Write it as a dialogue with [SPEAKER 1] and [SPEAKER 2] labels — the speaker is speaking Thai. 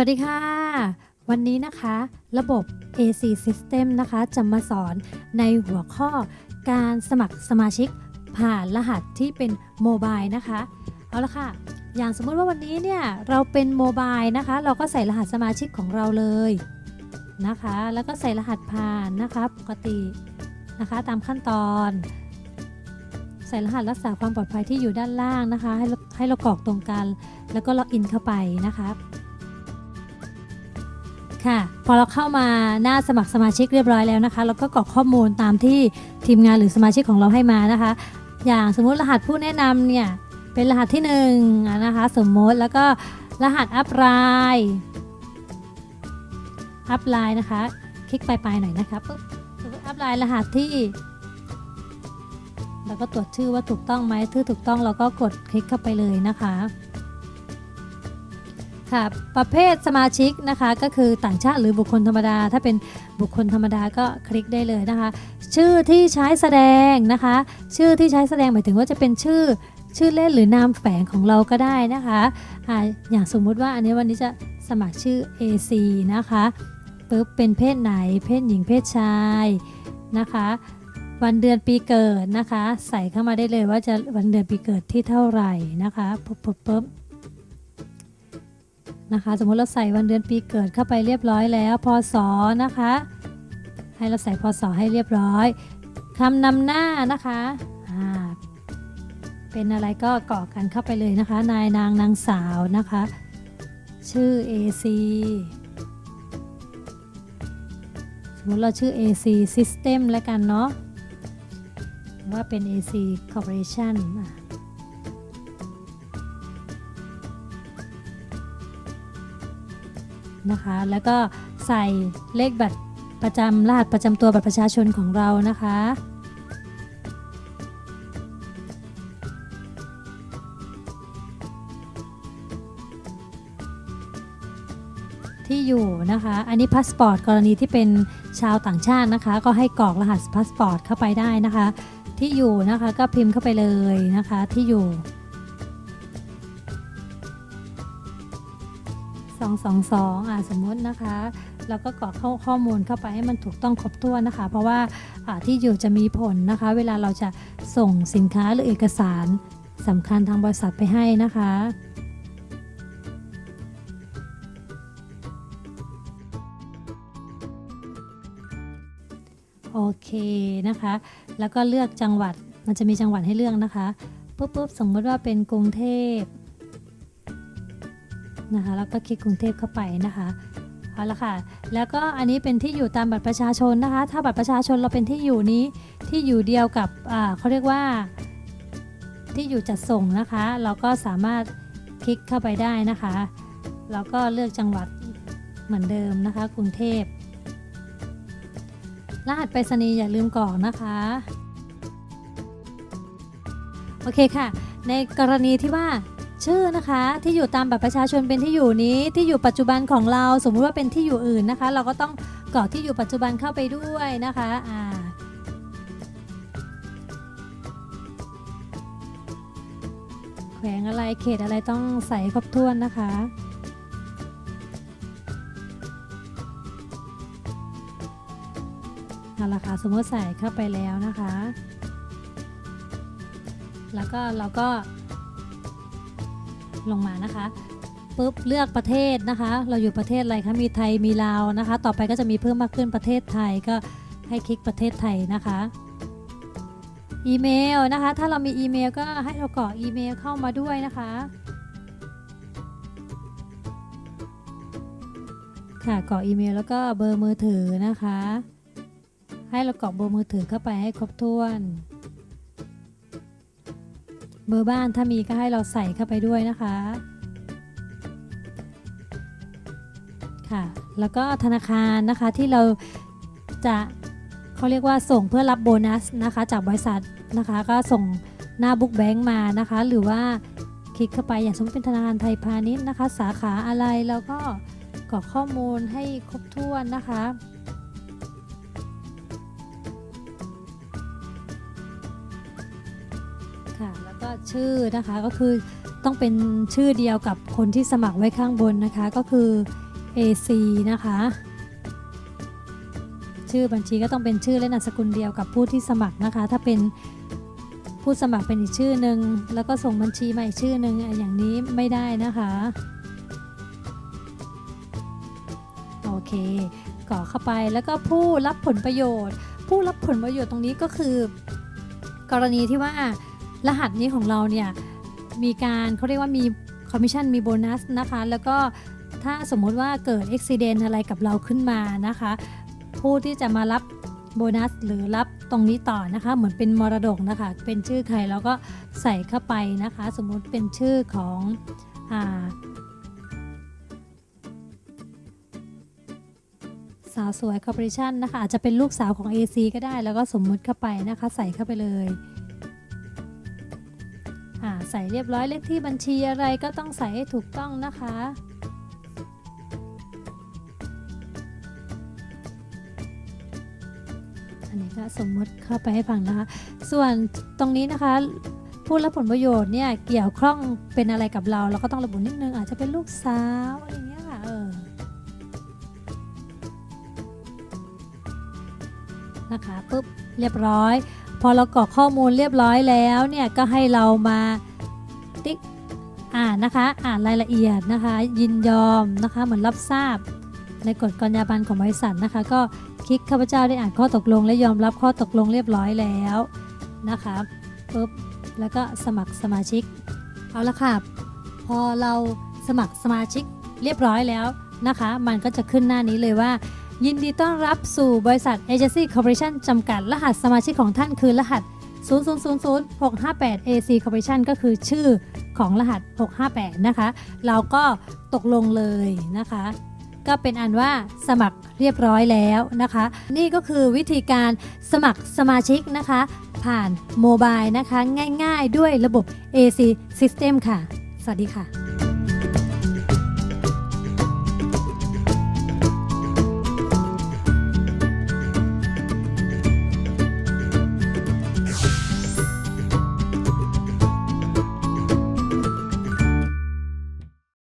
[SPEAKER 1] วัสดีค่ะ วันนี้นะคะระบบ AC System นะคะจะมาสอนในหัวข้อการสมัครสมาชิกผ่านรหัสที่เป็นโมบายนะคะ เอาละค่ะ อย่างสมมติว่าวันนี้เนี่ยเราเป็นโมบายนะคะ เราก็ใส่รหัสสมาชิกของเราเลยนะคะ แล้วก็ใส่รหัสผ่านนะคะปกตินะคะตามขั้นตอน ใส่รหัสรักษาความปลอดภัยที่อยู่ด้านล่างนะคะ ให้ให้เรากรอกตรงกัน แล้วก็ล็อกอินเข้าไปนะคะ พอเราเข้ามาหน้าสมัครสมาชิกเรียบร้อยแล้วนะคะเราก็กรอกข้อมูลตามที่ทีมงานหรือสมาชิกของเราให้มานะคะ อย่างสมมุติรหัสผู้แนะนำเนี่ยเป็นรหัสที่1นึ่งอะนะคะสมมติแล้วก็รหัสอัพไลน์อัพไลน์นะคะ คลิกไปลายๆหน่อยนะคะปุ๊บอัพไลน์รหัสที่เราก็ตรวจชื่อว่าถูกต้องไหมถ้าถูกต้องเราก็กดคลิกเข้าไปเลยนะคะ ค่ะประเภทสมาชิกนะคะก็คือต่างชาติหรือบุคคลธรรมดา ถ้าเป็นบุคคลธรรมดาก็คลิกได้เลยนะคะ ชื่อที่ใช้แสดงนะคะ ชื่อที่ใช้แสดงหมายถึงว่าจะเป็นชื่อชื่อเล่นหรือนามแฝงของเราก็ได้นะคะอ่าอย่างสมมุติว่าอันนี้วันนี้จะสมัครชื่อ AC นะคะปุ๊บเป็นเพศไหน เพศหญิงเพศชายนะคะ วันเดือนปีเกิดนะคะ ใส่เข้ามาได้เลยว่าจะวันเดือนปีเกิดที่เท่าไหร่นะคะปุ๊บปุ๊บปุ๊บ นะคะ สมมติเราใส่วันเดือนปีเกิดเข้าไปเรียบร้อยแล้วพศนะคะ ให้เราใส่พศให้เรียบร้อยคำนำหน้านะคะเป็นอะไรก็กรอกกันเข้าไปเลยนะคะ นายนางนางสาวนะคะ ชื่อ AC สมมติเราชื่อ AC System แล้วกันเนาะว่าเป็น AC Corporation อะ นะคะ แล้วก็ใส่เลขบัตรประจำรหัสประจำตัวบัตรประชาชนของเรานะคะ ที่อยู่นะคะ อันนี้พาสปอร์ตกรณีที่เป็นชาวต่างชาตินะคะ ก็ให้กรอกรหัสพาสปอร์ตเข้าไปได้นะคะ ที่อยู่นะคะก็พิมพ์เข้าไปเลยนะคะที่อยู่ 222อ่าสมมตินะคะเราก็กรอกเข้าข้อมูลเข้าไปให้มันถูกต้องครบถ้วนนะคะ เพราะว่าอ่าที่อยู่จะมีผลนะคะ เวลาเราจะส่งสินค้าหรือเอกสารสำคัญทางบริษัทไปให้นะคะโอเคนะคะ แล้วก็เลือกจังหวัด มันจะมีจังหวัดให้เลือกนะคะ ปุ๊บปุ๊บสมมติว่าเป็นกรุงเทพ นะคะแล้วก็คลิกกรุงเทพเข้าไปนะคะเอาละค่ะแล้วก็อันนี้เป็นที่อยู่ตามบัตรประชาชนนะคะ ถ้าบัตรประชาชนเราเป็นที่อยู่นี้ที่อยู่เดียวกับเขาเรียกว่าที่อยู่จัดส่งนะคะ เราก็สามารถคลิกเข้าไปได้นะคะแล้วก็เลือกจังหวัดเหมือนเดิมนะคะ กรุงเทพรหัสไปรษณีย์อย่าลืมกรอกนะคะโอเคค่ะ ในกรณีที่ว่า ชื่อนะคะที่อยู่ตามบัตรประชาชนเป็นที่อยู่นี้ที่อยู่ปัจจุบันของเราสมมุติว่าเป็นที่อยู่อื่นนะคะ เราก็ต้องกรอกที่อยู่ปัจจุบันเข้าไปด้วยนะคะอ่าแขวงอะไรเขตอะไรต้องใส่ครบถ้วนนะคะเอาละค่ะสมมติใส่เข้าไปแล้วนะคะ แล้วก็เราก็ ลงมานะคะปุ๊บเลือกประเทศนะคะ เราอยู่ประเทศอะไรคะมีไทยมีลาวนะคะ ต่อไปก็จะมีเพิ่มมากขึ้นประเทศไทยก็ให้คลิกประเทศไทยนะคะอีเมลนะคะ ถ้าเรามีอีเมลก็ให้เรากรอกอีเมลเข้ามาด้วยนะคะค่ะกรอกอีเมลแล้วก็เบอร์มือถือนะคะ ให้เรากรอกเบอร์มือถือเข้าไปให้ครบถ้วน เบอร์บ้านถ้ามีก็ให้เราใส่เข้าไปด้วยนะคะ ค่ะ แล้วก็ธนาคารนะคะที่เราจะเขาเรียกว่าส่งเพื่อรับโบนัสนะคะจากบริษัทนะคะ ก็ส่งหน้าบุ๊กแบงค์มานะคะ หรือว่าคลิกเข้าไปอย่างสมมติเป็นธนาคารไทยพาณิชย์นะคะ สาขาอะไรแล้วก็กรอกข้อมูลให้ครบถ้วนนะคะ ค่ะ แล้วก็ชื่อนะคะก็คือต้องเป็นชื่อเดียวกับคนที่สมัครไว้ข้างบนนะคะ ก็คือ AC นะคะ ชื่อบัญชีก็ต้องเป็นชื่อและนามสกุลเดียวกับผู้ที่สมัครนะคะ ถ้าเป็นผู้สมัครเป็นอีกชื่อหนึ่งแล้วก็ส่งบัญชีมาอีกชื่อหนึ่งอย่างนี้ไม่ได้นะคะโอเคกรอเข้าไปแล้วก็ผู้รับผลประโยชน์ ผู้รับผลประโยชน์ตรงนี้ก็คือ กรณีที่ว่า รหัสนี้ของเราเนี่ยมีการเขาเรียกว่ามีคอมมิชชั่นมีโบนัสนะคะ แล้วก็ถ้าสมมุติว่าเกิดอุบิเหตุอะไรกับเราขึ้นมานะคะ ผู้ที่จะมารับโบนัสหรือรับตรงนี้ต่อนะคะ เหมือนเป็นมรดกนะคะ เป็นชื่อใครแล้วก็ใส่เข้าไปนะคะ สมมุติเป็นชื่อของอาสาวสวยคอร์ปอเรชั่นนะคะอาจจะเป็นลูกสาวของ AC ก็ได้ แล้วก็สมมุติเข้าไปนะคะ ใส่เข้าไปเลย ใส่เรียบร้อยเลขที่บัญชีอะไรก็ต้องใส่ให้ถูกต้องนะคะ อันนี้ก็สมมติเข้าไปให้ฟังนะคะ ส่วนตรงนี้นะคะผู้รับผลประโยชน์เนี่ยเกี่ยวข้องเป็นอะไรกับเรา เราก็ต้องระบุนิดนึงอาจจะเป็นลูกสาวอะไรอย่างเงี้ยค่ะเออนะคะปุ๊บเรียบร้อย พอเรากรอกข้อมูลเรียบร้อยแล้วเนี่ยก็ให้เรามา อ่านนะคะ อ่านรายละเอียดนะคะ ยินยอมนะคะ เหมือนรับทราบ ในกฎกรรยาบรรณของบริษัทนะคะ ก็คลิกข้าพเจ้าได้อ่านข้อตกลง และยอมรับข้อตกลงเรียบร้อยแล้วนะคะปุ๊บแล้วก็สมัครสมาชิกเอาละค่ะพอเราสมัครสมาชิกเรียบร้อยแล้วนะคะ มันก็จะขึ้นหน้านี้เลยว่า ยินดีต้อนรับสู่บริษัท Agency Corporation จำกัด รหัสสมาชิกของท่านคือรหัส 0000658 AC Corporation ก็คือชื่อ ของรหัส 658 นะคะ เราก็ตกลงเลยนะคะ ก็เป็นอันว่าสมัครเรียบร้อยแล้วนะคะ นี่ก็คือวิธีการสมัครสมาชิกนะคะ ผ่านโมบายนะคะ ง่ายๆด้วยระบบ AC System ค่ะ สวัสดีค่ะ